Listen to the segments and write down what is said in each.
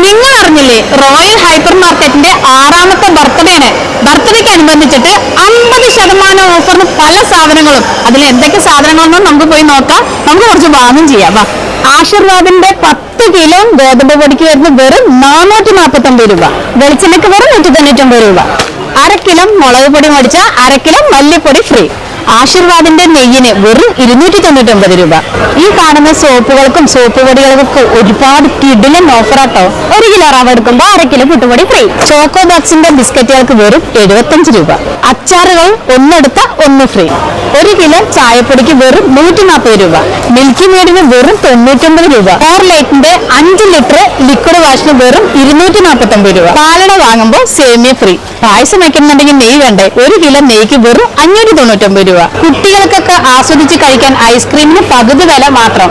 നിങ്ങൾ അറിഞ്ഞില്ലേ royal hyper മാർക്കറ്റിന്റെ ആറാമത്തെ ബർത്ത്ഡേ ബർത്ത്ഡേക്ക് അനുബന്ധിച്ചിട്ട് അമ്പത് ശതമാനം ഓഫറിന് പല സാധനങ്ങളും. അതിൽ എന്തൊക്കെ സാധനങ്ങളെന്നും നമുക്ക് പോയി നോക്കാം. നമുക്ക് കുറച്ച് വാങ്ങും ചെയ്യാം. വാ. ആശീർവാദിന്റെ പത്ത് കിലോ ഗോതമ്പ് പൊടിക്ക് വരുന്ന വെറും നാനൂറ്റി നാൽപ്പത്തി ഒമ്പത് രൂപ. വെളിച്ചെണ്ണയ്ക്ക് വെറും നൂറ്റി തൊണ്ണൂറ്റൊമ്പത് രൂപ. അര കിലോ മുളക് പൊടി മേടിച്ച അര കിലോ മല്ലിപ്പൊടി ഫ്രീ ആശീർവാദിന്റെ നെയ്യിന് വെറും ഇരുന്നൂറ്റി തൊണ്ണൂറ്റൊമ്പത് രൂപ. ഈ കാണുന്ന സോപ്പുകൾക്കും സോപ്പ് പൊടികൾക്കും ഒരുപാട് കിടിലൻ ഓഫറാട്ടോ. ഒരു കിലോ റവ എടുക്കുമ്പോൾ അര കിലോ പുട്ടുപൊടി ഫ്രീ ചോക്കോ ബോക്സിന്റെ ബിസ്ക്കറ്റുകൾക്ക് വെറും എഴുപത്തഞ്ച് രൂപ. അച്ചാറുകൾ ഒന്നെടുത്ത ഒന്ന് ഫ്രീ ഒരു കിലോ ചായപ്പൊടിക്ക് വെറും നൂറ്റി നാൽപ്പത് രൂപ. മിൽക്കി മേഡിന് വെറും തൊണ്ണൂറ്റൊമ്പത് രൂപ. ഫോർ ലൈറ്റിന്റെ അഞ്ച് ലിറ്റർ ലിക്വിഡ് വാഷിന് വെറും ഇരുന്നൂറ്റി നാൽപ്പത്തി ഒമ്പത് രൂപ. പാലട വാങ്ങുമ്പോൾ സേമിയ ഫ്രീ പായസം വയ്ക്കുന്നുണ്ടെങ്കിൽ നെയ്യ് വേണ്ടേ ഒരു കിലോ നെയ്ക്ക് വെറും അഞ്ഞൂറ്റി തൊണ്ണൂറ്റൊമ്പത് രൂപ. കുട്ടികൾക്കൊക്കെ ആസ്വദിച്ച് കഴിക്കാൻ ഐസ്ക്രീമിന് പകുതി വില മാത്രം.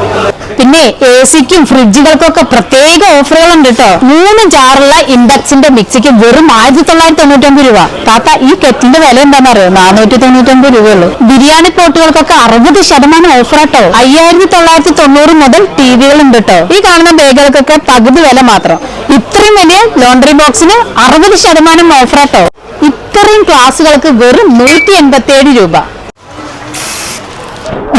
പിന്നെ എ സിക്കും ഫ്രിഡ്ജുകൾക്കൊക്കെ പ്രത്യേക ഓഫറുകളുണ്ട് കേട്ടോ. മൂന്ന് ജാറുള്ള ഇൻഡക്സിന്റെ മിക്സിക്ക് വെറും ആയിരത്തി തൊള്ളായിരത്തി തൊണ്ണൂറ്റൊമ്പത് രൂപ. താത്ത ഈ കെറ്റിന്റെ വില എന്താണെന്നറിയോ? നാനൂറ്റി തൊണ്ണൂറ്റൊമ്പത് രൂപയുള്ളൂ ബിരിയാണി പോട്ടുകൾക്കൊക്കെ അറുപത് ശതമാനം ഓഫർ കേട്ടോ അയ്യായിരത്തി തൊള്ളായിരത്തി തൊണ്ണൂറ് മുതൽ ടി വികൾ ഉണ്ട് കേട്ടോ. ഈ കാണുന്ന ബാഗുകൾക്കൊക്കെ പകുതി വില മാത്രം. ഇത്രയും വലിയ ലോണ്ടറി ബോക്സിന് അറുപത് ശതമാനം ഓഫർ കേട്ടോ ഇത്രയും ക്ലാസ്സുകൾക്ക് വെറും നൂറ്റി എൺപത്തി ഏഴ് രൂപ.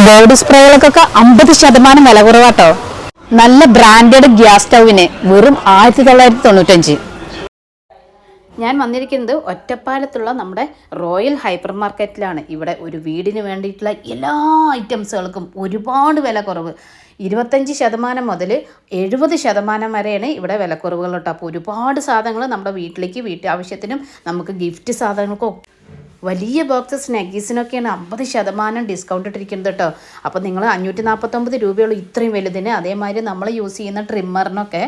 ബോഡി സ്പ്രേകൾക്കൊക്കെ അമ്പത് ശതമാനം വില കുറവാട്ടോ. നല്ല ബ്രാൻഡഡ് ഗ്യാസ് സ്റ്റൗവിന് വെറും ആയിരത്തി തൊള്ളായിരത്തി തൊണ്ണൂറ്റഞ്ച് ഞാൻ വന്നിരിക്കുന്നത് ഒറ്റപ്പാലത്തുള്ള നമ്മുടെ റോയൽ ഹൈപ്പർ മാർക്കറ്റിലാണ് ഇവിടെ ഒരു വീടിന് വേണ്ടിയിട്ടുള്ള എല്ലാ ഐറ്റംസുകൾക്കും ഒരുപാട് വില കുറവ് ഇരുപത്തഞ്ച് ശതമാനം മുതൽ എഴുപത് ശതമാനം വരെയാണ് ഇവിടെ വിലക്കുറവുകൾ കേട്ടോ. അപ്പോൾ ഒരുപാട് സാധനങ്ങൾ നമ്മുടെ വീട്ടിലേക്ക് വീട്ടാവശ്യത്തിനും നമുക്ക് ഗിഫ്റ്റ് സാധനങ്ങൾക്കും വലിയ ബോക്സ് സ്നാഗീസിനൊക്കെയാണ് അമ്പത് ശതമാനം ഡിസ്കൗണ്ട് ഇട്ടിരിക്കുന്നത് കേട്ടോ. അപ്പോൾ നിങ്ങൾ അഞ്ഞൂറ്റി നാൽപ്പത്തൊമ്പത് രൂപയുള്ളൂ ഇത്രയും വലുതിന്. അതേമാതിരി നമ്മൾ യൂസ് ചെയ്യുന്ന ട്രിമ്മറിനൊക്കെ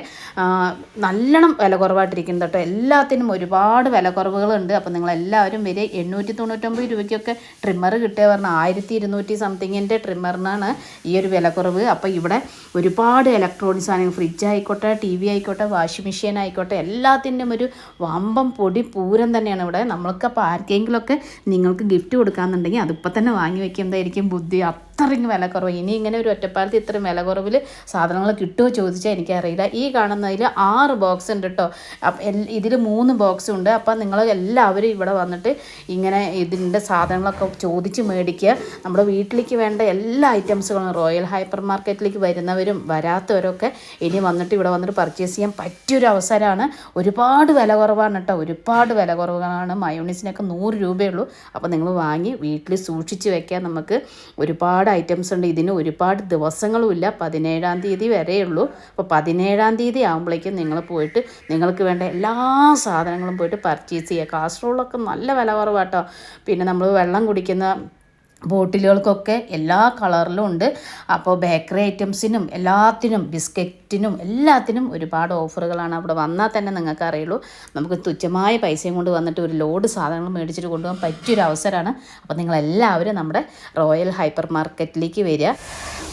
നല്ലോണം വില കുറവായിട്ടിരിക്കുന്നത് കേട്ടോ. എല്ലാത്തിനും ഒരുപാട് വില കുറവുകളുണ്ട്. അപ്പോൾ നിങ്ങൾ എല്ലാവരും വരെ എണ്ണൂറ്റി തൊണ്ണൂറ്റൊമ്പത് രൂപയ്ക്കൊക്കെ ട്രിമ്മർ കിട്ടുക പറഞ്ഞാൽ ആയിരത്തി ഇരുന്നൂറ്റി സംതിങ്ങിന്റെ ട്രിമ്മറിനാണ് ഈ ഒരു വില കുറവ്. അപ്പോൾ ഇവിടെ ഒരുപാട് ഇലക്ട്രോണിക്സ് സാധനങ്ങൾ ഫ്രിഡ്ജ് ആയിക്കോട്ടെ ടി വി ആയിക്കോട്ടെ വാഷിംഗ് മെഷീൻ ആയിക്കോട്ടെ എല്ലാത്തിന്റെയും ഒരു വമ്പം പൊടി പൂരം തന്നെയാണ് ഇവിടെ. നമ്മൾക്കപ്പോൾ ആർക്കെങ്കിലുമൊക്കെ നിങ്ങൾക്ക് ഗിഫ്റ്റ് കൊടുക്കാമെന്നുണ്ടെങ്കിൽ അതിപ്പോൾ തന്നെ വാങ്ങി വെക്കുന്നതായിരിക്കും ബുദ്ധി. അത്രയും വില കുറവ്. ഇനി ഇങ്ങനെ ഒരു ഒറ്റപ്പാലത്ത് ഇത്രയും വില കുറവിൽ സാധനങ്ങൾ കിട്ടുമോ ചോദിച്ചാൽ എനിക്കറിയില്ല. ഈ കാണുന്നതിൽ ആറ് ബോക്സ് ഉണ്ട് കേട്ടോ അപ്പം ഇതിൽ മൂന്ന് ബോക്സ് ഉണ്ട്. അപ്പം നിങ്ങൾ എല്ലാവരും ഇവിടെ വന്നിട്ട് ഇങ്ങനെ ഇതിന്റെ സാധനങ്ങളൊക്കെ ചോദിച്ച് മേടിക്കുക. നമ്മുടെ വീട്ടിലേക്ക് വേണ്ട എല്ലാ ഐറ്റംസുകളും റോയൽ ഹൈപ്പർ മാർക്കറ്റിലേക്ക് വരുന്നവരും വരാത്തവരൊക്കെ ഇനി വന്നിട്ട് ഇവിടെ വന്നിട്ട് പർച്ചേസ് ചെയ്യാൻ പറ്റിയൊരു അവസരമാണ് ഒരുപാട് വില കുറവാണ് കേട്ടോ ഒരുപാട് വില കുറവാണ്. മയോണീസിനൊക്കെ നൂറ് രൂപയേ ഉള്ളൂ. അപ്പോൾ നിങ്ങൾ വാങ്ങി വീട്ടിൽ സൂക്ഷിച്ച് വെക്കാൻ നമുക്ക് ഒരുപാട് ഐറ്റംസ് ഉണ്ട്. ഇതിന് ഒരുപാട് ദിവസങ്ങളുമില്ല പതിനേഴാം തീയതി വരെയുള്ളൂ അപ്പോൾ പതിനേഴാം തീയതി ആകുമ്പോഴേക്കും നിങ്ങൾ പോയിട്ട് നിങ്ങൾക്ക് വേണ്ട എല്ലാ സാധനങ്ങളും പോയിട്ട് പർച്ചേസ് ചെയ്യുക കാസർഗോഡിലൊക്കെ നല്ല വില കുറവാട്ടോ. പിന്നെ നമ്മൾ വെള്ളം കുടിക്കുന്ന ബോട്ടിലുകൾക്കൊക്കെ എല്ലാ കളറിലും ഉണ്ട്. അപ്പോൾ ബേക്കറി ഐറ്റംസിനും എല്ലാത്തിനും ബിസ്ക്കറ്റിനും എല്ലാത്തിനും ഒരുപാട് ഓഫറുകളാണ് അവിടെ വന്നാൽ തന്നെ നിങ്ങൾക്ക് അറിയുള്ളൂ നമുക്ക് തുച്ഛമായ പൈസയും കൊണ്ട് വന്നിട്ട് ഒരു ലോഡ് സാധനങ്ങൾ മേടിച്ചിട്ട് കൊണ്ടുപോകാൻ പറ്റിയൊരു അവസരമാണ് അപ്പോൾ നിങ്ങളെല്ലാവരും നമ്മുടെ റോയൽ ഹൈപ്പർ മാർക്കറ്റിലേക്ക് വരിക.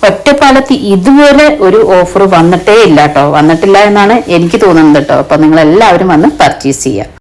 ഒറ്റപ്പാലത്ത് ഇതുവരെ ഒരു ഓഫർ വന്നിട്ടേ ഇല്ല കേട്ടോ. വന്നിട്ടില്ല എന്നാണ് എനിക്ക് തോന്നുന്നത് കേട്ടോ. അപ്പോൾ നിങ്ങളെല്ലാവരും വന്ന് പർച്ചേസ് ചെയ്യുക.